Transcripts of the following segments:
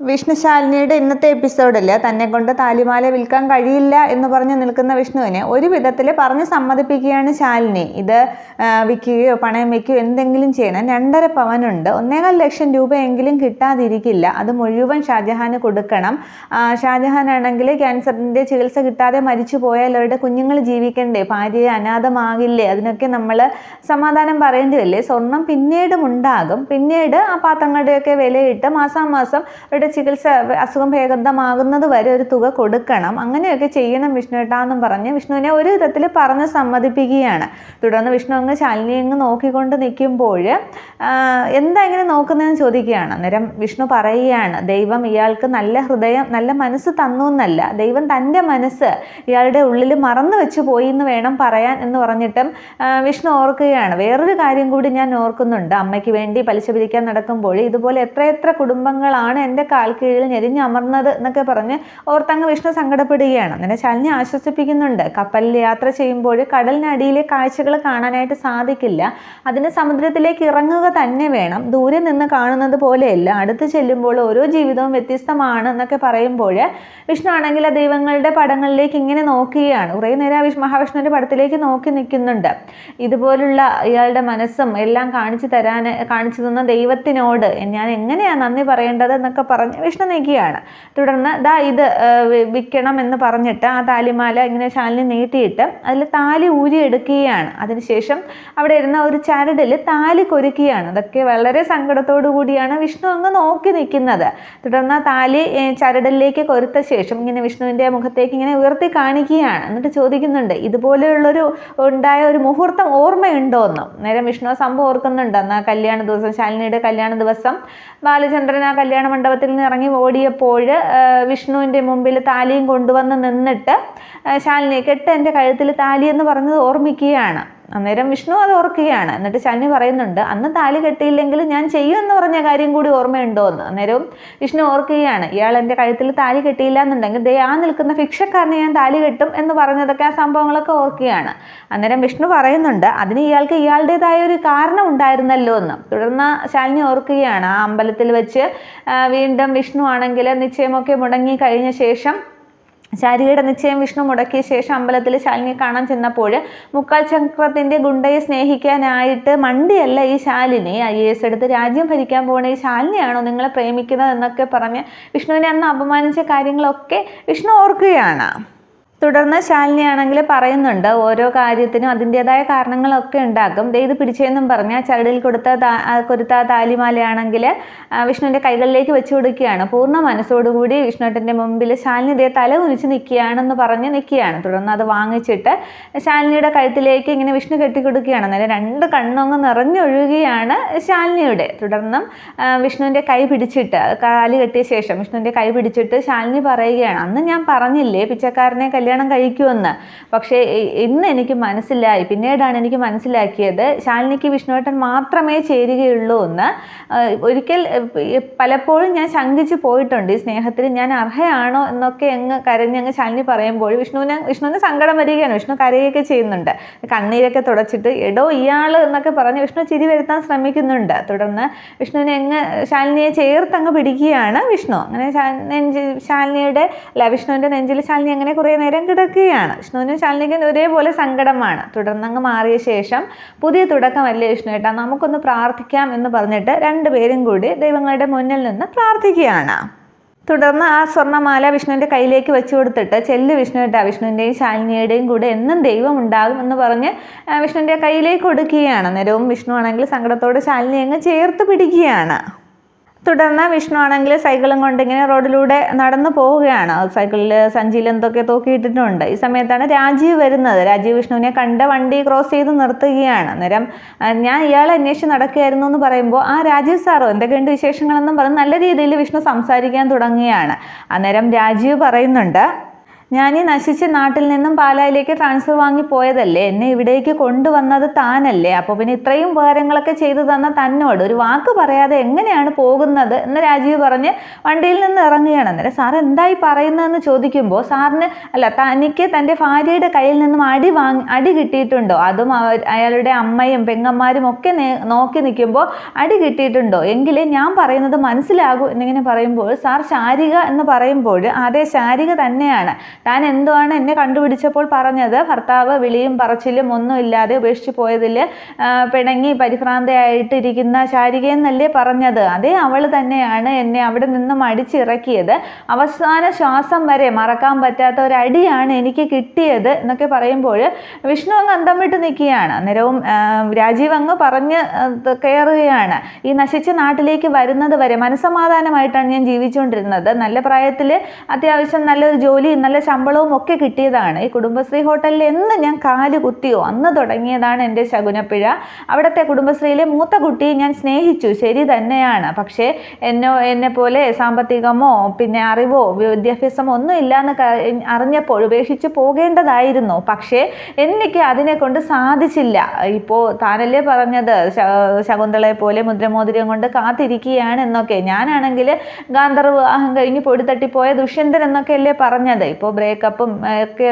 വിഷ്ണുശാലിനിയുടെ ഇന്നത്തെ എപ്പിസോഡിൽ തന്നെ കൊണ്ട് താലിമാല വിൽക്കാൻ കഴിയില്ല എന്ന് പറഞ്ഞ് നിൽക്കുന്ന വിഷ്ണുവിനെ ഒരു വിധത്തിൽ പറഞ്ഞ് സമ്മതിപ്പിക്കുകയാണ് ശാലിനി. ഇത് വിൽക്കുകയോ പണയം വയ്ക്കുകയോ എന്തെങ്കിലും ചെയ്യണം. രണ്ടര പവനുണ്ട്. ഒന്നേകാൽ ലക്ഷം രൂപയെങ്കിലും കിട്ടാതിരിക്കില്ല. അത് മുഴുവൻ ഷാജഹാന് കൊടുക്കണം. ഷാജഹാനാണെങ്കിൽ ക്യാൻസറിന്റെ ചികിത്സ കിട്ടാതെ മരിച്ചു പോയാൽ അവരുടെ കുഞ്ഞുങ്ങൾ ജീവിക്കണ്ടേ? ഭാര്യയെ അനാഥമാകില്ലേ? അതിനൊക്കെ നമ്മൾ സമാധാനം പറയേണ്ടി വരില്ലേ? സ്വർണം പിന്നീടും ഉണ്ടാകും. പിന്നീട് ആ പാത്രങ്ങളുടെയൊക്കെ വിലയിട്ട് മാസാമാസം അവരുടെ ചികിത്സ അസുഖം ഭേദമാകുന്നത് വരെ ഒരു തുക കൊടുക്കണം. അങ്ങനെയൊക്കെ ചെയ്യണം വിഷ്ണു ഏട്ടാന്നും പറഞ്ഞ് വിഷ്ണുവിനെ ഒരു വിധത്തിൽ പറഞ്ഞ് സമ്മതിപ്പിക്കുകയാണ്. തുടർന്ന് വിഷ്ണു അങ്ങ് ശാലിനി അങ്ങ് നോക്കിക്കൊണ്ട് നിൽക്കുമ്പോൾ എന്താ ഇങ്ങനെ നോക്കുന്നതെന്ന് ചോദിക്കുകയാണ്. അന്നേരം വിഷ്ണു പറയുകയാണ് ദൈവം ഇയാൾക്ക് നല്ല ഹൃദയം നല്ല മനസ്സ് തന്നു എന്നല്ല. ദൈവം തന്റെ മനസ്സ് ഇയാളുടെ ഉള്ളിൽ മറന്നു വെച്ച് പോയി എന്ന് വേണം പറയാൻ എന്ന് പറഞ്ഞിട്ടും വിഷ്ണു ഓർക്കുകയാണ്. വേറൊരു കാര്യം കൂടി ഞാൻ ഓർക്കുന്നുണ്ട്. അമ്മയ്ക്ക് വേണ്ടി പലിശ പിരിക്കാൻ നടക്കുമ്പോൾ ഇതുപോലെ എത്ര എത്ര കുടുംബങ്ങളാണ് എന്റെ കാൽ ഞെരിഞ്ഞ് ഞെരിഞ്ഞമർന്നത് എന്നൊക്കെ പറഞ്ഞ് ഓർത്തങ്ങ് വിഷ്ണു സങ്കടപ്പെടുകയാണ്. അങ്ങനെ ശാലിനി ആശ്വസിപ്പിക്കുന്നുണ്ട്. കപ്പലിൽ യാത്ര ചെയ്യുമ്പോൾ കടലിനടിയിലെ കാഴ്ചകൾ കാണാനായിട്ട് സാധിക്കില്ല. അതിന് സമുദ്രത്തിലേക്ക് ഇറങ്ങുക തന്നെ വേണം. ദൂരെ നിന്ന് കാണുന്നത് പോലെയല്ല. അടുത്ത് ചെല്ലുമ്പോൾ ഓരോ ജീവിതവും വ്യത്യസ്തമാണ് എന്നൊക്കെ പറയുമ്പോൾ വിഷ്ണു ആണെങ്കിൽ ആ ദൈവങ്ങളുടെ പടങ്ങളിലേക്ക് ഇങ്ങനെ നോക്കുകയാണ്. കുറേ നേരം വിഷ് മഹാവിഷ്ണുവിന്റെ പടത്തിലേക്ക് നോക്കി നിൽക്കുന്നുണ്ട്. ഇതുപോലുള്ള ഇയാളുടെ മനസ്സും എല്ലാം കാണിച്ചു തരാൻ കാണിച്ചു തന്ന ദൈവത്തിനോട് ഞാൻ എങ്ങനെയാണ് നന്ദി പറയേണ്ടത് എന്നൊക്കെ വിഷ്ണു നീക്കുകയാണ് തുടർന്ന് ദാ ഇത് വിൽക്കണം എന്ന് പറഞ്ഞിട്ട് ആ താലിമാല ഇങ്ങനെ ശാലിനി നീട്ടിയിട്ട് അതിൽ താലി ഊരിയെടുക്കുകയാണ്. അതിനുശേഷം അവിടെ ഇരുന്ന ഒരു ചരടിൽ താലി കൊരുക്കുകയാണ് അതൊക്കെ വളരെ സങ്കടത്തോടു കൂടിയാണ് വിഷ്ണു അങ്ങ് നോക്കി നിൽക്കുന്നത്. തുടർന്ന് ആ താലി ചരടിലേക്ക് കൊരുത്ത ശേഷം ഇങ്ങനെ വിഷ്ണുവിന്റെ മുഖത്തേക്ക് ഇങ്ങനെ ഉയർത്തി കാണിക്കുകയാണ്. എന്നിട്ട് ചോദിക്കുന്നുണ്ട് ഇതുപോലെയുള്ളൊരു ഉണ്ടായ ഒരു മുഹൂർത്തം ഓർമ്മയുണ്ടോ എന്ന് നേരം വിഷ്ണു സംഭവം ഓർക്കുന്നുണ്ട്. എന്നാൽ കല്യാണ ദിവസം ശാലിനിയുടെ കല്യാണ ദിവസം ബാലചന്ദ്രൻ ആ കല്യാണ മണ്ഡപത്തിൽ നിന്ന് ഇറങ്ങി ഓടിയപ്പോൾ വിഷ്ണുവിന്റെ മുമ്പിൽ താലിയും കൊണ്ടുവന്ന് നിന്നിട്ട് ശാലിനി കെട്ട് എന്റെ കഴുത്തിൽ താലി എന്ന് പറഞ്ഞത് ഓർമ്മിക്കുകയാണ്. അന്നേരം വിഷ്ണു അത് ഓർക്കുകയാണ്. എന്നിട്ട് ശാലിനി പറയുന്നുണ്ട് അന്ന് താലി കെട്ടിയില്ലെങ്കിൽ ഞാൻ ചെയ്യുമെന്ന് പറഞ്ഞ കാര്യം കൂടി ഓർമ്മയുണ്ടോ? എന്ന്. അന്നേരവും വിഷ്ണു ഓർക്കുകയാണ് ഇയാൾ എന്റെ കഴുത്തിൽ താലി കെട്ടിയില്ല എന്നുണ്ടെങ്കിൽ ദേ ആ നിൽക്കുന്ന ഭിക്ഷക്കാരനെ ഞാൻ താലി കെട്ടും എന്ന് പറഞ്ഞതൊക്കെ ആ സംഭവങ്ങളൊക്കെ ഓർക്കുകയാണ്. അന്നേരം വിഷ്ണു പറയുന്നുണ്ട് അതിന് ഇയാൾക്ക് ഇയാളുടേതായ ഒരു കാരണം ഉണ്ടായിരുന്നല്ലോ എന്ന്. തുടർന്ന് ശാലിനി ഓർക്കുകയാണ് ആ അമ്പലത്തിൽ വെച്ച് വീണ്ടും വിഷ്ണു ആണെങ്കിൽ നിശ്ചയമൊക്കെ മുടങ്ങി കഴിഞ്ഞ ശേഷം ശാരികയുടെ നിശ്ചയം വിഷ്ണു മുടക്കിയ ശേഷം അമ്പലത്തിൽ ശാലിനിയെ കാണാൻ ചെന്നപ്പോൾ മുക്കാൽ ചക്രത്തിന്റെ ഗുണ്ടയെ സ്നേഹിക്കാനായിട്ട് മണ്ടിയല്ല ഈ ശാലിനി. ഐ എ എസ് എടുത്ത് രാജ്യം ഭരിക്കാൻ പോകുന്ന ഈ ശാലിനിയാണോ നിങ്ങളെ പ്രേമിക്കുന്നത് എന്നൊക്കെ പറഞ്ഞ് വിഷ്ണുവിനെ അന്ന് അപമാനിച്ച കാര്യങ്ങളൊക്കെ വിഷ്ണു ഓർക്കുകയാണ്. തുടർന്ന് ശാലിനിയാണെങ്കിൽ പറയുന്നുണ്ട് ഓരോ കാര്യത്തിനും അതിന്റെതായ കാരണങ്ങളൊക്കെ ഉണ്ടാക്കും ഇത് പിടിച്ചെന്നും പറഞ്ഞ് ചരടിൽ കൊടുത്ത കൊടുത്ത താലിമാലയാണെങ്കിൽ വിഷ്ണുവിന്റെ കൈകളിലേക്ക് വെച്ചു കൊടുക്കുകയാണ്. പൂർണ മനസ്സോടുകൂടി വിഷ്ണുട്ടന്റെ മുമ്പിൽ ശാലിനി ഇതേ തല കുനിച്ച് നിൽക്കുകയാണെന്ന് പറഞ്ഞ് നിൽക്കുകയാണ്. തുടർന്ന് അത് വാങ്ങിച്ചിട്ട് ശാലിനിയുടെ കഴുത്തിലേക്ക് ഇങ്ങനെ വിഷ്ണു കെട്ടിക്കൊടുക്കുകയാണ്. അന്നേരം രണ്ട് കണ്ണൊങ്ങ് നിറഞ്ഞൊഴുകുകയാണ് ശാലിനിയുടെ. തുടർന്നും വിഷ്ണുവിന്റെ കൈ പിടിച്ചിട്ട് കാൽ കെട്ടിയ ശേഷം വിഷ്ണുവിന്റെ കൈ പിടിച്ചിട്ട് ശാലിനി പറയുകയാണ്. അന്ന് ഞാൻ പറഞ്ഞില്ലേ പിച്ചക്കാരനെ കഴിക്കുമെന്ന്. പക്ഷേ ഇന്ന് എനിക്ക് മനസ്സിലായി പിന്നീടാണ് എനിക്ക് മനസ്സിലാക്കിയത് ശാലിനിക്ക് വിഷ്ണുവേട്ടൻ മാത്രമേ ചേരുകയുള്ളൂ എന്ന്. ഒരിക്കൽ പലപ്പോഴും ഞാൻ ശങ്കിച്ച് പോയിട്ടുണ്ട് ഈ സ്നേഹത്തിൽ ഞാൻ അർഹയാണോ എന്നൊക്കെ അങ്ങ് കരഞ്ഞങ്ങ് ശാലിനി പറയുമ്പോൾ വിഷ്ണുവിനെ വിഷ്ണുവിന് സങ്കടം വരികയാണ്. വിഷ്ണു കരയുകയൊക്കെ ചെയ്യുന്നുണ്ട്. കണ്ണീരൊക്കെ തുടച്ചിട്ട് എടോ ഇയാൾ എന്നൊക്കെ പറഞ്ഞ് വിഷ്ണു ചിരി വരുത്താൻ ശ്രമിക്കുന്നുണ്ട്. തുടർന്ന് വിഷ്ണുവിനെ അങ്ങ് ശാലിനിയെ ചേർത്തങ്ങ് പിടിക്കുകയാണ് വിഷ്ണു. അങ്ങനെ ശാലിനിയുടെ അല്ല വിഷ്ണുവിന്റെ നെഞ്ചിൽ ശാലിനി അങ്ങനെ കുറേ നേരം കിടക്കുകയാണ് വിഷ്ണുവിനും ശാലിനിക്കും ഒരേപോലെ സങ്കടമാണ് തുടർന്ന് അങ്ങ് മാറിയ ശേഷം പുതിയ തുടക്കമല്ലേ ഏട്ടാ നമുക്കൊന്ന് പ്രാർത്ഥിക്കാം എന്ന് പറഞ്ഞിട്ട് രണ്ടുപേരും കൂടി ദൈവങ്ങളുടെ മുന്നിൽ നിന്ന് പ്രാർത്ഥിക്കുകയാണ്. തുടർന്ന് ആ സ്വർണമാല വിഷ്ണുവിന്റെ കയ്യിലേക്ക് വെച്ച് കൊടുത്തിട്ട് ചെല്ല് വിഷ്ണുവേട്ടാ. വിഷ്ണുവിന്റെയും ശാലിനിയുടെയും കൂടെ എന്നും ദൈവം ഉണ്ടാകും എന്ന് പറഞ്ഞ് വിഷ്ണുവിന്റെ കയ്യിലേക്ക് കൊടുക്കുകയാണ്. നേരവും വിഷ്ണു ആണെങ്കിൽ സങ്കടത്തോട് ശാലിനി അങ്ങ് ചേർത്ത് പിടിക്കുകയാണ്. തുടർന്ന് വിഷ്ണു ആണെങ്കിൽ സൈക്കിളും കൊണ്ട് ഇങ്ങനെ റോഡിലൂടെ നടന്നു പോവുകയാണ്. സൈക്കിളിൽ സഞ്ചിയിൽ എന്തൊക്കെ തൂക്കിയിട്ടിട്ടുണ്ട്. ഈ സമയത്താണ് രാജീവ് വരുന്നത്. രാജീവ് വിഷ്ണുവിനെ കണ്ട വണ്ടി ക്രോസ് ചെയ്ത് നിർത്തുകയാണ്. അന്നേരം ഞാൻ ഇയാളെ അന്വേഷിച്ച് നടക്കുകയായിരുന്നു എന്ന് പറയുമ്പോൾ ആ രാജീവ് സാറോ എന്തൊക്കെയുണ്ട് വിശേഷങ്ങളെന്നും പറഞ്ഞ് നല്ല രീതിയിൽ വിഷ്ണു സംസാരിക്കാൻ തുടങ്ങുകയാണ്. അന്നേരം രാജീവ് പറയുന്നുണ്ട് ഞാൻ ഈ നശിച്ച നാട്ടിൽ നിന്നും പാലായിലേക്ക് ട്രാൻസ്ഫർ വാങ്ങി പോയതല്ലേ? എന്നെ ഇവിടേക്ക് കൊണ്ടുവന്നത് താനല്ലേ? അപ്പോൾ പിന്നെ ഇത്രയും ഉപകാരങ്ങളൊക്കെ ചെയ്തു തന്ന തന്നോട് ഒരു വാക്ക് പറയാതെ എങ്ങനെയാണ് പോകുന്നത് എന്ന് രാജീവ് പറഞ്ഞ് വണ്ടിയിൽ നിന്ന് ഇറങ്ങുകയാണ്. അന്നേരം സാർ എന്തായി പറയുന്നതെന്ന് ചോദിക്കുമ്പോൾ സാറിന് അല്ല തനിക്ക് തന്റെ ഭാര്യയുടെ കയ്യിൽ നിന്നും അടി വാങ്ങി അടി കിട്ടിയിട്ടുണ്ടോ? അതും അയാളുടെ അമ്മയും പെങ്ങന്മാരും ഒക്കെ നോക്കി നിൽക്കുമ്പോൾ അടി കിട്ടിയിട്ടുണ്ടോ? എങ്കിലേ ഞാൻ പറയുന്നത് മനസ്സിലാകൂ എന്നിങ്ങനെ പറയുമ്പോൾ സാർ ശാരിക എന്ന് പറയുമ്പോൾ അതേ ശാരിക തന്നെയാണ്. താൻ എന്തുവാണ് എന്നെ കണ്ടുപിടിച്ചപ്പോൾ പറഞ്ഞത്? ഭർത്താവ് വിളിയും പറച്ചിലും ഒന്നുമില്ലാതെ ഉപേക്ഷിച്ച് പോയതിൽ പിണങ്ങി പരിഭ്രാന്തയായിട്ടിരിക്കുന്ന ശാരികയെന്നല്ലേ പറഞ്ഞത്? അതേ അവൾ തന്നെയാണ് എന്നെ അവിടെ നിന്നും അടിച്ചിറക്കിയത്. അവസാന ശ്വാസം വരെ മറക്കാൻ പറ്റാത്ത ഒരു അടിയാണ് എനിക്ക് കിട്ടിയത് എന്നൊക്കെ പറയുമ്പോൾ വിഷ്ണു അങ്ങ് അന്തം വിട്ട് നിൽക്കുകയാണ്. അന്നേരവും രാജീവ് അങ്ങ് പറഞ്ഞ് കയറുകയാണ്. ഈ നശിച്ച നാട്ടിലേക്ക് വരുന്നത് വരെ മനസ്സമാധാനമായിട്ടാണ് ഞാൻ ജീവിച്ചുകൊണ്ടിരുന്നത്. നല്ല പ്രായത്തിൽ അത്യാവശ്യം നല്ലൊരു ജോലിയും നല്ല ശമ്പളവും ഒക്കെ കിട്ടിയതാണ്. ഈ കുടുംബശ്രീ ഹോട്ടലിൽ എന്ന് ഞാൻ കാൽ കുത്തിയോ അന്ന് തുടങ്ങിയതാണ് എന്റെ ശകുനപ്പിഴ. അവിടുത്തെ കുടുംബശ്രീയിലെ മൂത്ത കുട്ടിയെ ഞാൻ സ്നേഹിച്ചു ശരി തന്നെയാണ്. പക്ഷേ എന്നോ എന്നെ പോലെ സാമ്പത്തികമോ പിന്നെ അറിവോ വിദ്യാഭ്യാസമോ ഒന്നും ഇല്ലാന്ന് അറിഞ്ഞപ്പോൾ ഉപേക്ഷിച്ച് പോകേണ്ടതായിരുന്നു. പക്ഷേ എനിക്ക് അതിനെ കൊണ്ട് സാധിച്ചില്ല. ഇപ്പോൾ താനല്ലേ പറഞ്ഞത് ശകുന്തളയെ പോലെ മുദ്രമോതിരം കൊണ്ട് കാത്തിരിക്കുകയാണ് എന്നൊക്കെ. ഞാനാണെങ്കിൽ ഗാന്ധർവ് വിവാഹം കഴിഞ്ഞ് പൊടിത്തട്ടിപ്പോയ ദുഷ്യന്തൻ എന്നൊക്കെ അല്ലേ പറഞ്ഞത്. ഇപ്പോൾ ബ്രേക്കപ്പും ഒക്കെ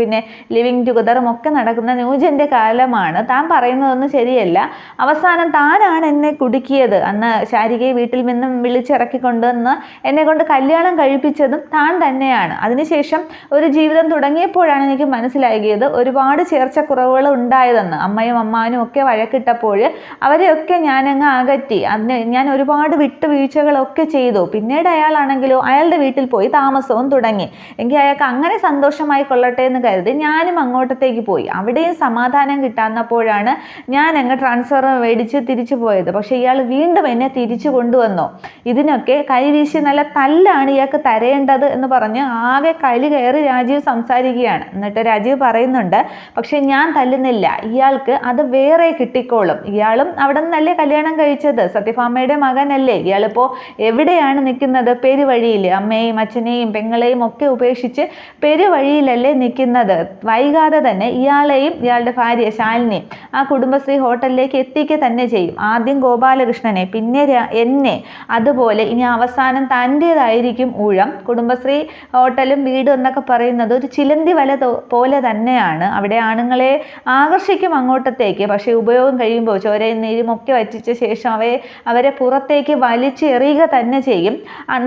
പിന്നെ ലിവിങ് ടുഗദറും ഒക്കെ നടക്കുന്ന ന്യൂജന്റെ കാലമാണ്. താൻ പറയുന്നതൊന്നും ശരിയല്ല. അവസാനം താനാണ് എന്നെ കുടുക്കിയത്. അന്ന് ശാരികയെ വീട്ടിൽ നിന്നും വിളിച്ചിറക്കിക്കൊണ്ടുവന്ന് എന്നെ കൊണ്ട് കല്യാണം കഴിപ്പിച്ചതും താൻ തന്നെയാണ്. അതിനുശേഷം ഒരു ജീവിതം തുടങ്ങിയപ്പോഴാണ് എനിക്ക് മനസ്സിലാകിയത് ഒരുപാട് ചേർച്ചക്കുറവുകൾ ഉണ്ടായതെന്ന്. അമ്മയും അമ്മാനും ഒക്കെ വഴക്കിട്ടപ്പോൾ അവരെയൊക്കെ ഞാനങ്ങ് അകറ്റി. അതിന് ഞാൻ ഒരുപാട് വിട്ടുവീഴ്ചകളൊക്കെ ചെയ്തു. പിന്നീട് അയാളാണെങ്കിലോ അയാളുടെ വീട്ടിൽ പോയി താമസവും തുടങ്ങി. എങ്കിൽ അയാൾക്ക് അങ്ങനെ സന്തോഷമായി കൊള്ളട്ടെ എന്ന് കരുതി ഞാനും അങ്ങോട്ടത്തേക്ക് പോയി. അവിടെയും സമാധാനം കിട്ടാന്നപ്പോഴാണ് ഞാൻ അങ്ങ് ട്രാൻസ്ഫർ മേടിച്ച് തിരിച്ചു പോയത്. പക്ഷേ ഇയാൾ വീണ്ടും എന്നെ തിരിച്ചു കൊണ്ടുവന്നു. ഇതിനൊക്കെ കൈവീശി നല്ല തല്ലാണ് ഇയാൾക്ക് തരേണ്ടത് എന്ന് പറഞ്ഞ് ആകെ കലി കയറി രാജീവ് സംസാരിക്കുകയാണ്. എന്നിട്ട് രാജീവ് പറയുന്നുണ്ട് പക്ഷേ ഞാൻ തല്ലുന്നില്ല. ഇയാൾക്ക് അത് വേറെ കിട്ടിക്കോളും. ഇയാളും അവിടെ നിന്നല്ലേ കല്യാണം കഴിച്ചത്? സത്യഭാമയുടെ മകനല്ലേ? ഇയാളിപ്പോൾ എവിടെയാണ് നിൽക്കുന്നത്? പെരുവഴിയിൽ അമ്മയെയും അച്ഛനെയും പെങ്ങളെയും ഒക്കെ ഉപേക്ഷിച്ച് പെരുവഴിയിലല്ലേ നിൽക്കുന്നത്. വൈകാതെ തന്നെ ഇയാളെയും ഇയാളുടെ ഭാര്യ ശാലിനിയും ആ കുടുംബശ്രീ ഹോട്ടലിലേക്ക് എത്തിക്കുക തന്നെ ചെയ്യും. ആദ്യം ഗോപാലകൃഷ്ണനെ പിന്നെ എന്നെ. അതുപോലെ ഇനി അവസാനം തന്റേതായിരിക്കും ഊഴം. കുടുംബശ്രീ ഹോട്ടലും വീടും എന്നൊക്കെ പറയുന്നത് ഒരു ചിലന്തി വല പോലെ തന്നെയാണ്. അവിടെ ആണുങ്ങളെ ആകർഷിക്കും അങ്ങോട്ടത്തേക്ക്. പക്ഷേ ഉപയോഗം കഴിയുമ്പോൾ ചോരയും നീരും ഒക്കെ വറ്റിച്ച ശേഷം അവയെ അവരെ പുറത്തേക്ക് വലിച്ചെറിയുക തന്നെ ചെയ്യും.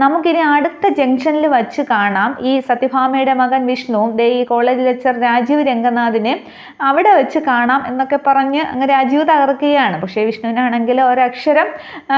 നമുക്കിനി അടുത്ത ജംഗ്ഷനിൽ വച്ച് കാണാം ഈ സത്യഭാമയുടെ മകൻ വിഷ്ണുവും ദേ ഈ കോളേജ് ലെക്ചർ രാജീവ് രംഗനാഥിനെ അവിടെ വെച്ച് കാണാം എന്നൊക്കെ പറഞ്ഞ് അങ്ങ് രാജീവ് തകർക്കുകയാണ്. പക്ഷേ വിഷ്ണുവിനാണെങ്കിൽ ഒരക്ഷരം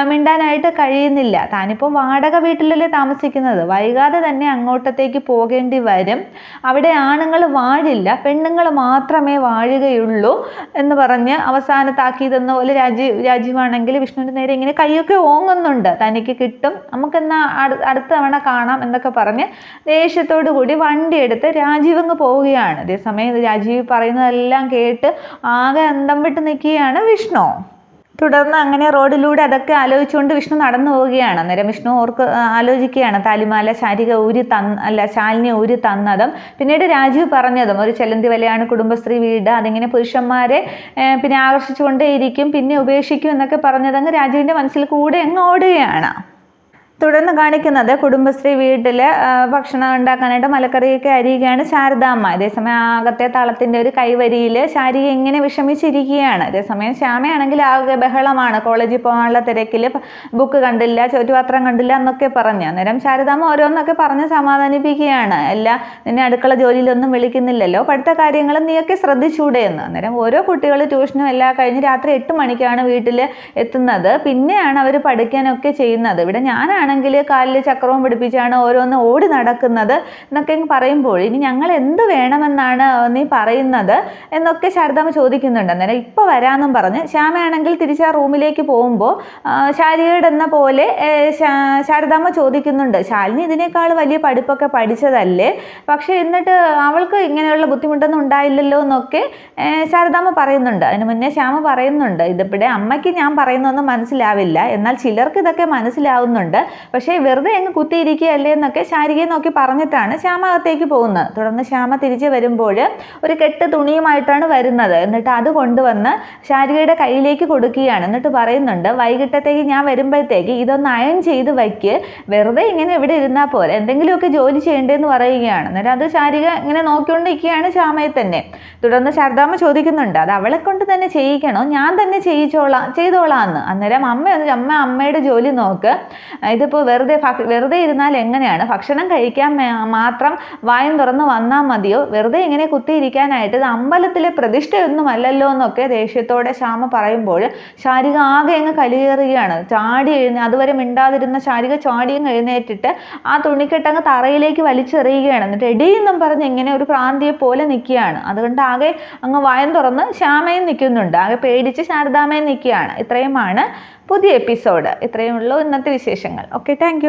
മിണ്ടാനായിട്ട് കഴിയുന്നില്ല. താനിപ്പോൾ വാടക വീട്ടിലല്ലേ താമസിക്കുന്നത്. വൈകാതെ തന്നെ അങ്ങോട്ടത്തേക്ക് പോകേണ്ടി വരും. അവിടെ ആണുങ്ങൾ വാഴില്ല പെണ്ണുങ്ങൾ മാത്രമേ വാഴുകയുള്ളൂ എന്ന് പറഞ്ഞ് അവസാനത്താക്കിയതെന്ന പോലെ രാജീവ് രാജീവാണെങ്കിൽ വിഷ്ണുവിന്റെ നേരെ ഇങ്ങനെ കൈയൊക്കെ ഓങ്ങുന്നുണ്ട്. തനിക്ക് കിട്ടും. നമുക്കെന്നാ അടു- അടുത്ത തവണ കാണാം എന്നൊക്കെ പറഞ്ഞ് ദേഷ്യത്തോടു കൂടി വണ്ടി എടുത്ത് രാജീവ് അങ്ങ് പോവുകയാണ്. അതേസമയം രാജീവ് പറയുന്നതെല്ലാം കേട്ട് ആകെ അന്തം വിട്ട് നിൽക്കുകയാണ് വിഷ്ണു. തുടർന്ന് അങ്ങനെ റോഡിലൂടെ അതൊക്കെ ആലോചിച്ചുകൊണ്ട് വിഷ്ണു നടന്നു പോവുകയാണ്. അന്നേരം വിഷ്ണു ഓർക്ക് ആലോചിക്കുകയാണ് താലിമാല ശാരിക ഊരി തന്ന അല്ല ശാലിനി ഊരി തന്നതും. പിന്നീട് രാജീവ് പറഞ്ഞതും ഒരു ചെലന്തി വലയാണ് കുടുംബശ്രീ വീട് അതിങ്ങനെ പുരുഷന്മാരെ പിന്നെ ആകർഷിച്ചുകൊണ്ടേയിരിക്കും പിന്നെ ഉപേക്ഷിക്കും എന്നൊക്കെ പറഞ്ഞതങ്ങ് രാജീവിന്റെ മനസ്സിൽ കൂടെ അങ്ങ് ഓടുകയാണ്. തുടർന്ന് കാണിക്കുന്നത് കുടുംബശ്രീ വീട്ടിൽ ഭക്ഷണം ഉണ്ടാക്കാനായിട്ട് മലക്കറിയൊക്കെ അരിയുകയാണ് ശാരദാമ്മ അതേസമയം ആകത്തെ തളത്തിന്റെ ഒരു കൈവരിയിൽ ശാരിക ഇങ്ങനെ വിഷമിച്ചിരിക്കുകയാണ്. അതേസമയം ശ്യാമയാണെങ്കിൽ ആകെ ബഹളമാണ്. കോളേജിൽ പോകാനുള്ള തിരക്കിൽ ബുക്ക് കണ്ടില്ല ചോറ്റുപാത്രം കണ്ടില്ല എന്നൊക്കെ പറഞ്ഞ്. അന്നേരം ശാരദാമ്മ ഓരോന്നൊക്കെ പറഞ്ഞ് സമാധാനിപ്പിക്കുകയാണ്. അല്ല നിന്നെ അടുക്കള ജോലിയിലൊന്നും വിളിക്കുന്നില്ലല്ലോ. പഠിത്ത കാര്യങ്ങൾ നീയൊക്കെ ശ്രദ്ധിച്ചൂടെ എന്ന്. അന്നേരം ഓരോ കുട്ടികൾ ട്യൂഷനും എല്ലാം കഴിഞ്ഞ് രാത്രി എട്ട് മണിക്കാണ് വീട്ടിൽ എത്തുന്നത്. പിന്നെയാണ് അവർ പഠിക്കാനൊക്കെ ചെയ്യുന്നത്. ഇവിടെ ഞാനാണെങ്കിൽ കാലിൽ ചക്രവും പിടിപ്പിച്ചാണ് ഓരോന്ന് ഓടി നടക്കുന്നത് എന്നൊക്കെ പറയുമ്പോൾ ഇനി ഞങ്ങൾ എന്ത് വേണമെന്നാണ് നീ പറയുന്നത് എന്നൊക്കെ ശാരദാമ്മ ചോദിക്കുന്നുണ്ട്. അന്നേരം ഇപ്പോൾ വരാമെന്നും പറഞ്ഞ് ശ്യാമയാണെങ്കിൽ തിരിച്ച് ആ റൂമിലേക്ക് പോകുമ്പോൾ ശാരികയുടെ എന്ന പോലെ ശാരദാമ്മ ചോദിക്കുന്നുണ്ട്. ശാലിനി ഇതിനേക്കാൾ വലിയ പഠിപ്പൊക്കെ പഠിച്ചതല്ലേ? പക്ഷേ എന്നിട്ട് അവൾക്ക് ഇങ്ങനെയുള്ള ബുദ്ധിമുട്ടൊന്നും ഉണ്ടായില്ലല്ലോ എന്നൊക്കെ ശാരദാമ്മ പറയുന്നുണ്ട്. അതിന് മുന്നേ ശ്യാമ പറയുന്നുണ്ട്. ഇതിപ്പോഴേ അമ്മയ്ക്ക് ഞാൻ പറയുന്നൊന്നും മനസ്സിലാവില്ല. എന്നാൽ ചിലർക്ക് ഇതൊക്കെ മനസ്സിലാവുന്നുണ്ട്. പക്ഷേ വെറുതെ അങ്ങ് കുത്തിയിരിക്കുകയല്ലേ എന്നൊക്കെ ശാരികയെ നോക്കി പറഞ്ഞിട്ടാണ് ശ്യാമ അകത്തേക്ക് പോകുന്നത്. തുടർന്ന് ശ്യാമ തിരിച്ച് വരുമ്പോൾ ഒരു കെട്ട് തുണിയുമായിട്ടാണ് വരുന്നത്. എന്നിട്ട് അത് കൊണ്ടുവന്ന് ശാരികയുടെ കയ്യിലേക്ക് കൊടുക്കുകയാണ്. എന്നിട്ട് പറയുന്നുണ്ട് വൈകിട്ടത്തേക്ക് ഞാൻ വരുമ്പോഴത്തേക്ക് ഇതൊന്ന് അയൺ ചെയ്ത് വയ്ക്ക്. വെറുതെ ഇങ്ങനെ ഇവിടെ ഇരുന്നാൽ പോലെ എന്തെങ്കിലുമൊക്കെ ജോലി ചെയ്യേണ്ടതെന്ന് പറയുകയാണ്. അന്നേരം അത് ശാരിക ഇങ്ങനെ നോക്കിക്കൊണ്ടിരിക്കുകയാണ് ശ്യാമയെ തന്നെ. തുടർന്ന് ശാരദാമ്മ ചോദിക്കുന്നുണ്ട് അത് അവളെ കൊണ്ട് തന്നെ ചെയ്യിക്കണോ? ഞാൻ തന്നെ ചെയ്യിച്ചോളാം ചെയ്തോളാം എന്ന് അന്നേരം അമ്മ അമ്മ അമ്മയുടെ ജോലി നോക്ക്. ഇതിപ്പോൾ വെറുതെ വെറുതെ ഇരുന്നാൽ എങ്ങനെയാണ്? ഭക്ഷണം കഴിക്കാൻ മാത്രം വായും തുറന്ന് വന്നാൽ മതിയോ? വെറുതെ ഇങ്ങനെ കുത്തിയിരിക്കാനായിട്ട് ഇത് അമ്പലത്തിലെ പ്രതിഷ്ഠയൊന്നുമല്ലല്ലോ എന്നൊക്കെ ദേഷ്യത്തോടെ ശ്യാമ പറയുമ്പോൾ ശാരിക ആകെ അങ്ങ് കലിയേറുകയാണ് ചാടി എഴുന്ന അതുവരെ മിണ്ടാതിരുന്ന ശാരിക ചാടിയും എഴുന്നേറ്റിട്ട് ആ തുണിക്കെട്ടങ്ങ് തറയിലേക്ക് വലിച്ചെറിയുകയാണ്. എന്നിട്ട് എടിയെന്നും പറഞ്ഞ് ഇങ്ങനെ ഒരു പ്രാന്തിയെ പോലെ നിൽക്കുകയാണ്. അതുകൊണ്ട് ആകെ അങ്ങ് വായം തുറന്ന് ശ്യാമയും നിൽക്കുന്നുണ്ട്. ആകെ പേടിച്ച് ശാരദാമയും നിൽക്കുകയാണ്. ഇത്രയുമാണ് പുതിയ എപ്പിസോഡ്. ഇത്രയേ ഉള്ളൂ. ഇന്നത്തെ വിശേഷങ്ങൾ. Okay thank